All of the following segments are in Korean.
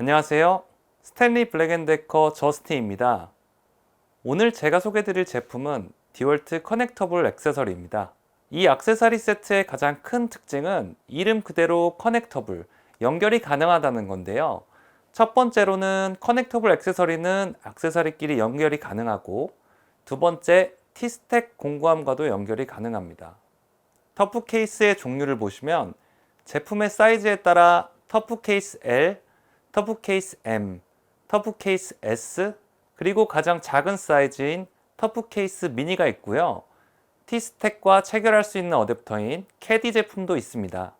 안녕하세요. 스탠리 블랙앤데커 저스틴입니다. 오늘 제가 소개드릴 제품은 디월트 커넥터블 액세서리입니다. 이 액세서리 세트의 가장 큰 특징은 이름 그대로 커넥터블, 연결이 가능하다는 건데요. 첫 번째로는 커넥터블 액세서리는 액세서리끼리 연결이 가능하고 두 번째 T스택 공구함과도 연결이 가능합니다. 터프 케이스의 종류를 보시면 제품의 사이즈에 따라 터프 케이스 L, 터프 케이스 M, 터프 케이스 S, 그리고 가장 작은 사이즈인 터프 케이스 미니가 있고요. T스택과 체결할 수 있는 어댑터인 캐디 제품도 있습니다.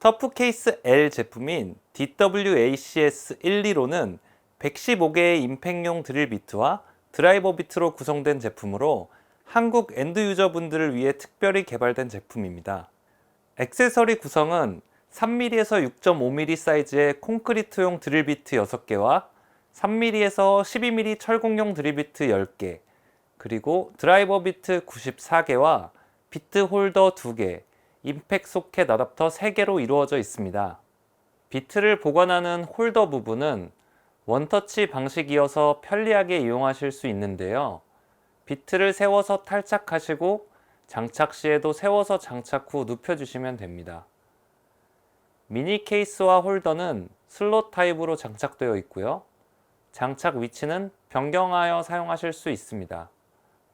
터프 케이스 L 제품인 DWACS12로는 115개의 임팩용 드릴 비트와 드라이버 비트로 구성된 제품으로 한국 엔드 유저분들을 위해 특별히 개발된 제품입니다. 액세서리 구성은 3mm에서 6.5mm 사이즈의 콘크리트용 드릴 비트 6개와 3mm에서 12mm 철공용 드릴 비트 10개, 그리고 드라이버 비트 94개와 비트 홀더 2개, 임팩 소켓 어댑터 3개로 이루어져 있습니다. 비트를 보관하는 홀더 부분은 원터치 방식이어서 편리하게 이용하실 수 있는데요. 비트를 세워서 탈착하시고 장착 시에도 세워서 장착 후 눕혀주시면 됩니다. 미니 케이스와 홀더는 슬롯 타입으로 장착되어 있고요. 장착 위치는 변경하여 사용하실 수 있습니다.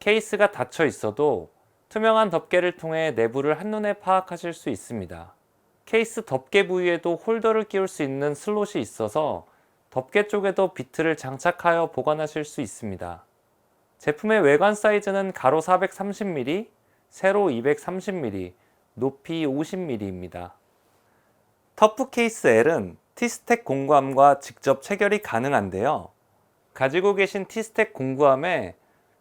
케이스가 닫혀 있어도 투명한 덮개를 통해 내부를 한눈에 파악하실 수 있습니다. 케이스 덮개 부위에도 홀더를 끼울 수 있는 슬롯이 있어서 덮개 쪽에도 비트를 장착하여 보관하실 수 있습니다. 제품의 외관 사이즈는 가로 430mm, 세로 230mm, 높이 50mm입니다. 터프 케이스 L은 T스택 공구함과 직접 체결이 가능한데요. 가지고 계신 T스택 공구함에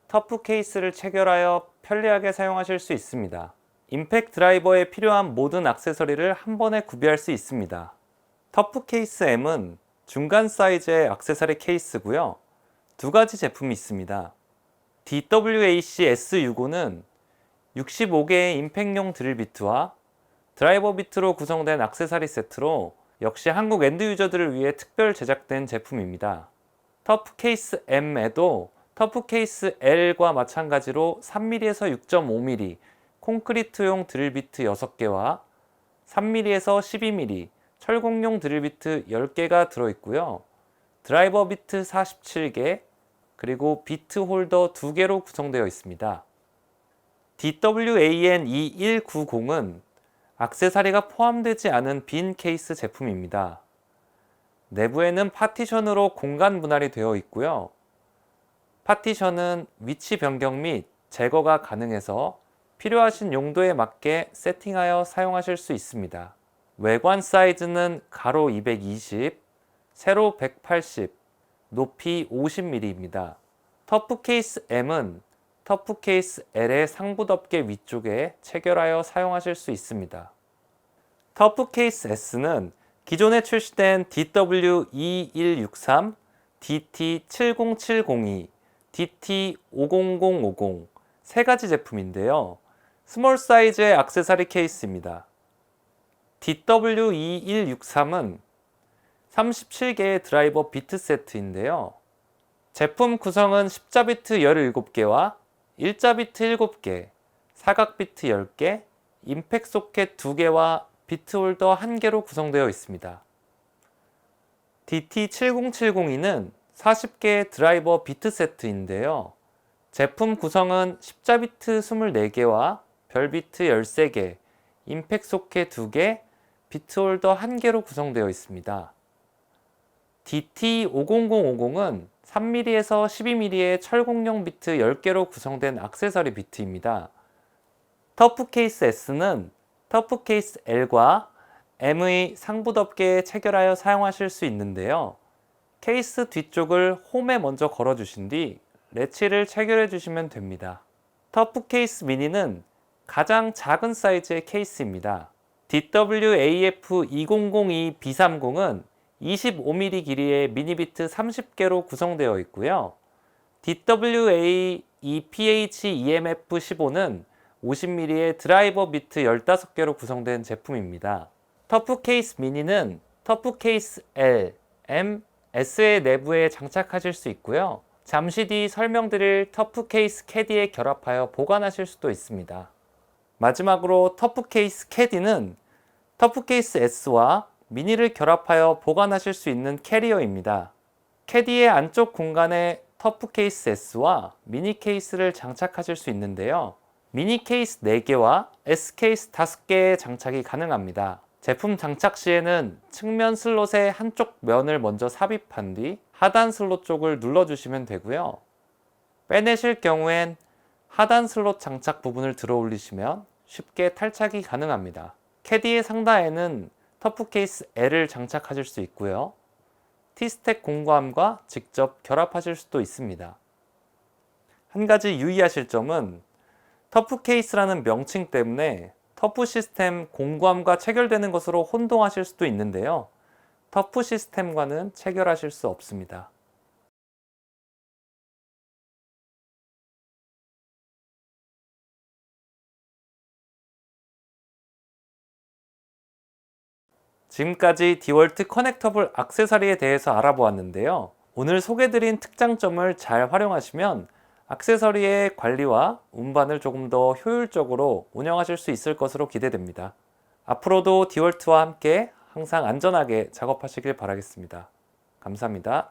터프 케이스를 체결하여 편리하게 사용하실 수 있습니다. 임팩 드라이버에 필요한 모든 액세서리를 한 번에 구비할 수 있습니다. 터프 케이스 M은 중간 사이즈의 액세서리 케이스고요. 두 가지 제품이 있습니다. DWAC S65는 65개의 임팩용 드릴 비트와 드라이버 비트로 구성된 액세서리 세트로 역시 한국 엔드 유저들을 위해 특별 제작된 제품입니다. 터프 케이스 M에도 터프 케이스 L과 마찬가지로 3mm에서 6.5mm 콘크리트용 드릴 비트 6개와 3mm에서 12mm 철공용 드릴 비트 10개가 들어 있고요. 드라이버 비트 47개, 그리고 비트 홀더 2개로 구성되어 있습니다. DWAN2190은 악세사리가 포함되지 않은 빈 케이스 제품입니다. 내부에는 파티션으로 공간 분할이 되어 있고요. 파티션은 위치 변경 및 제거가 가능해서 필요하신 용도에 맞게 세팅하여 사용하실 수 있습니다. 외관 사이즈는 가로 220, 세로 180, 높이 50mm입니다. 터프 케이스 M은 터프 케이스 L의 상부 덮개 위쪽에 체결하여 사용하실 수 있습니다. 터프 케이스 S는 기존에 출시된 DW2163, DT70702, DT50050 세 가지 제품인데요. 스몰 사이즈의 액세서리 케이스입니다. DW2163은 37개의 드라이버 비트 세트인데요. 제품 구성은 십자 비트 17개와 일자 비트 7개, 사각 비트 10개, 임팩 소켓 2개와 비트 홀더 1개로 구성되어 있습니다. DT70702는 40개의 드라이버 비트 세트인데요. 제품 구성은 십자 비트 24개와 별 비트 13개, 임팩 소켓 2개, 비트 홀더 1개로 구성되어 있습니다. DT50050은 3mm에서 12mm의 철공용 비트 10개로 구성된 액세서리 비트입니다. 터프 케이스 S는 터프 케이스 L과 M의 상부 덮개에 체결하여 사용하실 수 있는데요. 케이스 뒤쪽을 홈에 먼저 걸어주신 뒤 레치를 체결해 주시면 됩니다. 터프 케이스 미니는 가장 작은 사이즈의 케이스입니다. DWAF2002B30은 25mm 길이의 미니비트 30개로 구성되어 있고요. DWA EPH-EMF15는 50mm의 드라이버 비트 15개로 구성된 제품입니다. 터프 케이스 미니는 터프 케이스 L, M, S의 내부에 장착하실 수 있고요. 잠시 뒤 설명드릴 터프 케이스 캐디에 결합하여 보관하실 수도 있습니다. 마지막으로 터프 케이스 캐디는 터프 케이스 S와 미니를 결합하여 보관하실 수 있는 캐리어입니다. 캐디의 안쪽 공간에 터프 케이스 S와 미니 케이스를 장착하실 수 있는데요. 미니 케이스 4개와 S 케이스 5개의 장착이 가능합니다. 제품 장착 시에는 측면 슬롯의 한쪽 면을 먼저 삽입한 뒤 하단 슬롯 쪽을 눌러주시면 되고요. 빼내실 경우엔 하단 슬롯 장착 부분을 들어 올리시면 쉽게 탈착이 가능합니다. 캐디의 상단에는 터프 케이스 L을 장착하실 수 있고요. T스택 공구함과 직접 결합하실 수도 있습니다. 한 가지 유의하실 점은 터프 케이스라는 명칭 때문에 터프 시스템 공구함과 체결되는 것으로 혼동하실 수도 있는데요. 터프 시스템과는 체결하실 수 없습니다. 지금까지 디월트 커넥터블 액세서리에 대해서 알아보았는데요. 오늘 소개드린 특장점을 잘 활용하시면 액세서리의 관리와 운반을 조금 더 효율적으로 운영하실 수 있을 것으로 기대됩니다. 앞으로도 디월트와 함께 항상 안전하게 작업하시길 바라겠습니다. 감사합니다.